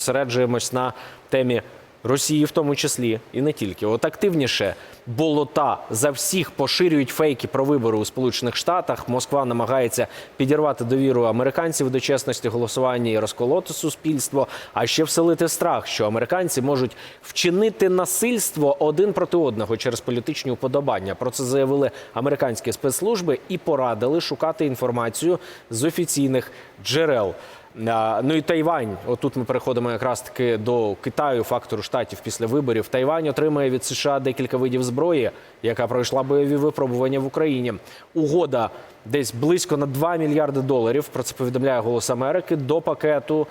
зосереджуємось на темі Росії, в тому числі, і не тільки. От активніше болота за всіх поширюють фейки про вибори у Сполучених Штатах. Москва намагається підірвати довіру американців до чесності голосування і розколоти суспільство, а ще вселити страх, що американці можуть вчинити насильство один проти одного через політичні уподобання. Про це заявили американські спецслужби і порадили шукати інформацію з офіційних джерел. Ну і Тайвань. Отут ми переходимо якраз таки до Китаю, фактору штатів після виборів. Тайвань отримає від США декілька видів зброї, яка пройшла бойові випробування в Україні. Угода десь близько на 2 мільярди доларів. Про це повідомляє Голос Америки. До пакету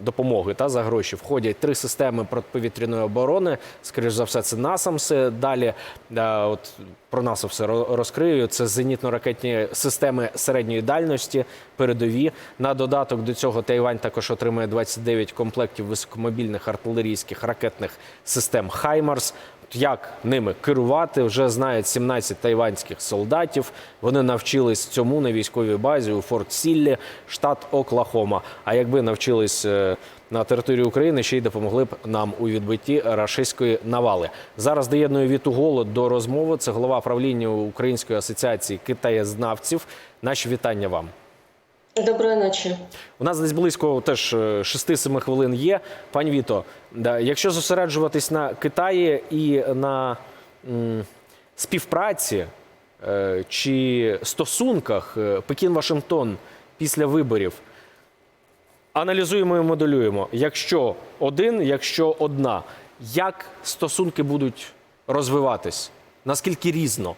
допомоги та за гроші входять три системи протиповітряної оборони. Скоріш за все, це насамси. Далі е, от про нас все розкрию. Це зенітно-ракетні системи середньої дальності, передові. На додаток до цього Тайвань також отримає 29 комплектів високомобільних артилерійських ракетних систем Хаймарс. Як ними керувати, вже знають 17 тайванських солдатів. Вони навчились цьому на військовій базі у Форт Сіллі, штат Оклахома. А якби навчились е, на території України, ще й допомогли б нам у відбитті рашистської навали. Зараз доєдную Віту Голод до розмови. Це голова правління Української асоціації китаєзнавців. Наші вітання вам. Доброї ночі. У нас десь близько теж е, 6-7 хвилин є. Пані Віто, якщо зосереджуватись на Китаї і на м, співпраці е, чи стосунках е, Пекін-Вашингтон після виборів, аналізуємо і моделюємо. Якщо один, якщо одна, як стосунки будуть розвиватись? Наскільки різно?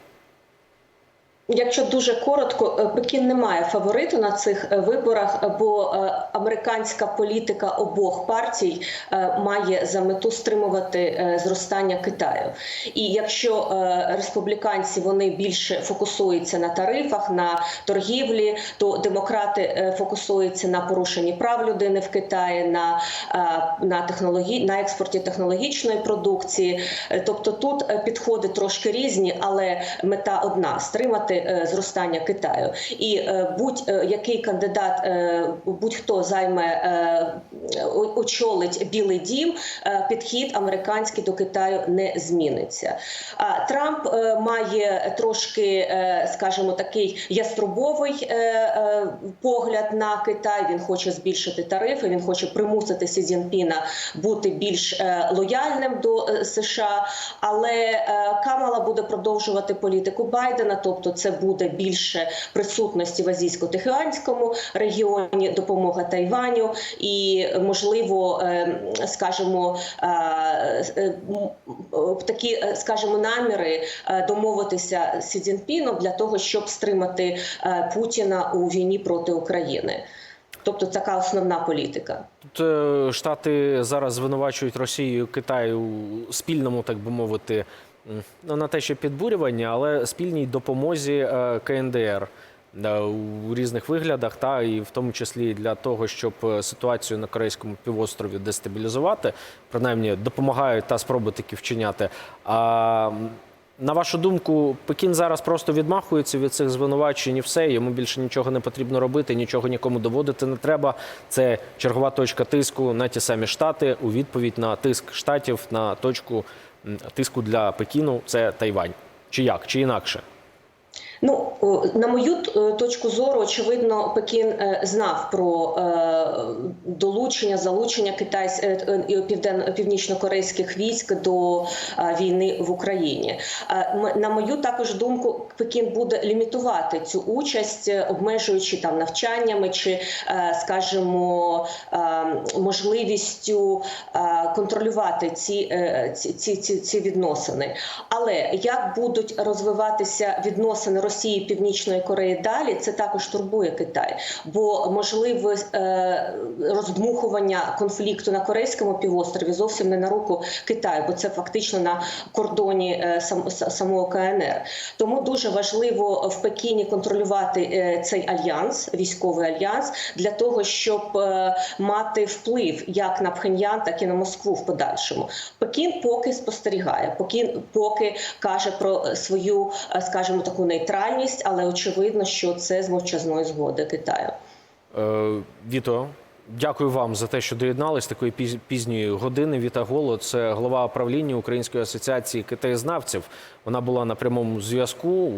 Якщо дуже коротко, е, Пекін не має фавориту на цих е, виборах, бо е, американська політика обох партій має за мету стримувати зростання Китаю. І якщо республіканці вони більше фокусуються на тарифах, на торгівлі, то демократи фокусуються на порушенні прав людини в Китаї, на, на технології на експорті технологічної продукції. Тобто тут підходи трошки різні, але мета одна стримати е, зростання Китаю. І е, будь-який кандидат, е, будь-хто займе очолить Білий Дім, підхід американський до Китаю не зміниться. А Трамп має трошки, скажімо, такий яструбовий погляд на Китай. Він хоче збільшити тарифи. Він хоче примусити Сі Цзіньпіна бути більш лояльним до США. Але Камала буде продовжувати політику Байдена, тобто це буде більше присутності в азійсько-тихоокеанському регіоні, допомога Тайваню і можливо, е, скажімо, е, е, такі, скажімо, наміри домовитися з Сі Цзіньпіном для того, щоб стримати Путіна у війні проти України. Тобто така основна політика. Тут Штати зараз звинувачують Росію Китай у спільному, так би мовити, на те, що підбурювання, але спільній допомозі е, КНДР у різних виглядах, та і в тому числі для того, щоб е, ситуацію на Корейському півострові дестабілізувати, принаймні допомагають та спроби таки вчиняти. А на вашу думку, Пекін зараз просто відмахується від цих звинувачень і все. Йому більше нічого не потрібно робити, нічого нікому доводити не треба. Це чергова точка тиску на ті самі штати у відповідь на тиск штатів на точку тиску для Пекіну. Це Тайвань. Чи як, чи інакше? Ну на мою е, точку зору, очевидно, Пекін е, знав про е, долучення, залучення китайсь е, північно-корейських військ до війни в Україні. На мою також думку, Пекін буде лімітувати цю участь, обмежуючи там навчаннями чи, скажімо, можливістю контролювати ці, ці, ці, ці відносини. Але як будуть розвиватися відносини Росії Північної Кореї далі, це також турбує Китай, бо можливе роздмухування конфлікту на Корейському півострові зовсім не на руку Китаю, бо це фактично на кордоні е, самого КНР. Тому дуже важливо в Пекіні контролювати е, цей альянс, військовий альянс, для того, щоб е, мати вплив як на Пхеньян, так і на Москву в подальшому. Пекін поки спостерігає, Пекін поки каже про свою, скажімо, таку нейтральність, але очевидно, що це з мовчазної згоди Китаю. Е, Віто, Дякую вам за те, що доєднались такої піз- пізньої години. Віта Голо, це голова правління Української асоціації китаєзнавців. Вона була на прямому зв'язку.